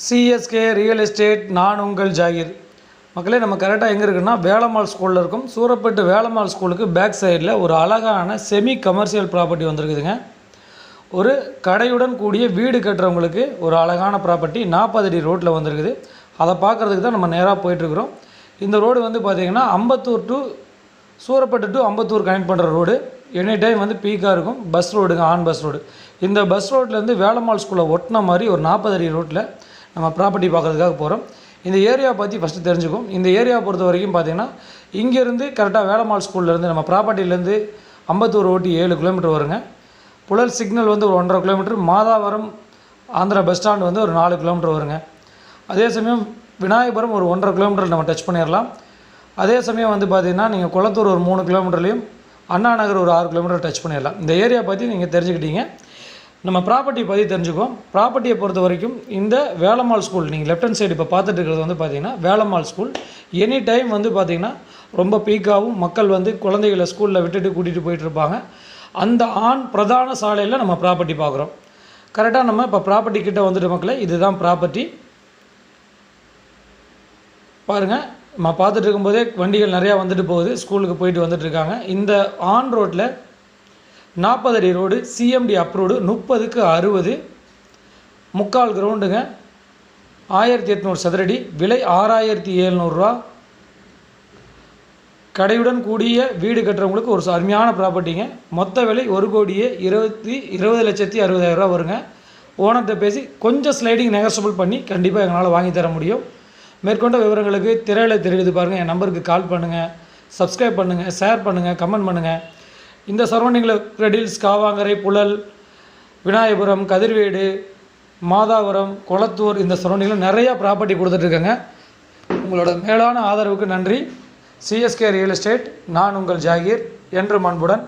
CSK real estate நான் உங்கள் ஜாகிர். மக்களே நம்ம கரெக்டாக எங்கே இருக்குன்னா வேலம்மாள் ஸ்கூலில் இருக்கும். சூரப்பட்டு வேலம்மாள் ஸ்கூலுக்கு பேக் சைடில் ஒரு அழகான செமி கமர்ஷியல் ப்ராப்பர்ட்டி வந்திருக்குதுங்க. ஒரு கடையுடன் கூடிய வீடு கட்டுறவங்களுக்கு ஒரு அழகான ப்ராப்பர்ட்டி நாற்பது அடி ரோட்டில் வந்திருக்குது. அதை பார்க்குறதுக்கு தான் நம்ம நேராக போயிட்டுருக்குறோம். இந்த ரோடு வந்து பார்த்திங்கன்னா Ambattur to Surapattu to Ambattur connect பண்ணுற ரோடு எனி டைம் வந்து பீக்காக இருக்கும். பஸ் ரோடுங்க ஆன் பஸ் ரோடு இந்த பஸ் ரோட்லேருந்து வேலம்மாள் ஸ்கூலில் ஒட்டின மாதிரி ஒரு நாற்பது அடி ரோட்டில் நம்ம ப்ராப்பர்ட்டி பார்க்குறதுக்காக போகிறோம் இந்த ஏரியா பற்றி ஃபஸ்ட்டு தெரிஞ்சுக்கும் இந்த ஏரியாவை பொறுத்த வரைக்கும் பார்த்திங்கன்னா இங்கேருந்து கரெக்டாக வேலம்மாள் ஸ்கூல்லேருந்து நம்ம ப்ராப்பர்ட்டிலேருந்து அம்பத்தூர் ஓட்டி ஏழு கிலோமீட்டர் வருங்க. புழல் சிக்னல் வந்து ஒரு ஒன்றரை kilometre Madhavaram Andhra bus stand வந்து ஒரு நாலு கிலோமீட்டர் வருங்க. அதே சமயம் விநாயகபுரம் ஒரு ஒன்றரை கிலோமீட்டர் நம்ம டச் பண்ணிடலாம் அதே சமயம் வந்து பார்த்திங்கன்னா நீங்கள் குளத்தூர் ஒரு மூணு கிலோமீட்டர்லேயும் அண்ணா நகர் ஒரு ஆறு கிலோமீட்டர் டச் பண்ணிடலாம் இந்த ஏரியா பற்றி நீங்கள் தெரிஞ்சுக்கிட்டீங்க. நம்ம ப்ராப்பர்ட்டி பற்றி தெரிஞ்சுக்கோம் ப்ராப்பர்ட்டியை பொறுத்த வரைக்கும் இந்த வேலம்மாள் ஸ்கூல் நீங்கள் லெஃப்ட் ஹேண்ட் சைடு இப்போ பார்த்துட்டு இருக்கிறது வந்து பார்த்தீங்கன்னா வேலம்மாள் ஸ்கூல் எனி டைம் வந்து பார்த்திங்கன்னா ரொம்ப பீக்காகவும் மக்கள் வந்து குழந்தைகளை ஸ்கூலில் விட்டுட்டு கூட்டிகிட்டு போயிட்டு இருப்பாங்க. அந்த ஆண் பிரதான சாலையில் நம்ம ப்ராப்பர்ட்டி பார்க்குறோம். கரெக்டாக நம்ம இப்போ ப்ராப்பர்ட்டி கிட்டே வந்துட்டு மக்களே இதுதான் ப்ராப்பர்ட்டி பாருங்கள் நம்ம பார்த்துட்டு இருக்கும்போதே வண்டிகள் நிறையா வந்துட்டு போகுது. ஸ்கூலுக்கு போயிட்டு வந்துட்டு இருக்காங்க. இந்த ஆன் ரோட்டில் நாற்பது அடி ரோடு சிஎம்டி அப்ரூவ்டு முப்பதுக்கு அறுபது. முக்கால் கிரவுண்டுங்க ஆயிரத்தி எட்நூறு சதுரடி விலை ஆறாயிரத்தி ஏழ்நூறுரூவா கடையுடன் கூடிய வீடு கட்டுறவங்களுக்கு ஒரு அருமையான ப்ராப்பர்ட்டிங்க மொத்த விலை ஒரு கோடியே இருபத்தி இருபது லட்சத்தி அறுபதாயிரரூவா வருங்க. ஓனர்கிட்ட பேசி கொஞ்சம் ஸ்லைடிங் நெகசபிள் பண்ணி கண்டிப்பாக எங்களால் வாங்கி தர முடியும். மேற்கொண்ட விவரங்களுக்கு திரையில் தெரியுது பாருங்கள் என் நம்பருக்கு கால் பண்ணுங்கள் சப்ஸ்கிரைப் பண்ணுங்கள் ஷேர் பண்ணுங்கள் கமெண்ட் பண்ணுங்கள் இந்த சரௌண்டிங்கில் ரெடில்ஸ் காவாங்கரை புழல் விநாயகபுரம் கதிர்வேடு மாதாவரம் கொளத்தூர் இந்த சரௌண்டிங்கில் நிறையா ப்ராப்பர்ட்டி கொடுத்துட்ருக்கேங்க. உங்களோட மேலான ஆதரவுக்கு நன்றி. சிஎஸ்கே ரியல் எஸ்டேட் நான் உங்கள் ஜாகீர். என்று அன்புடன்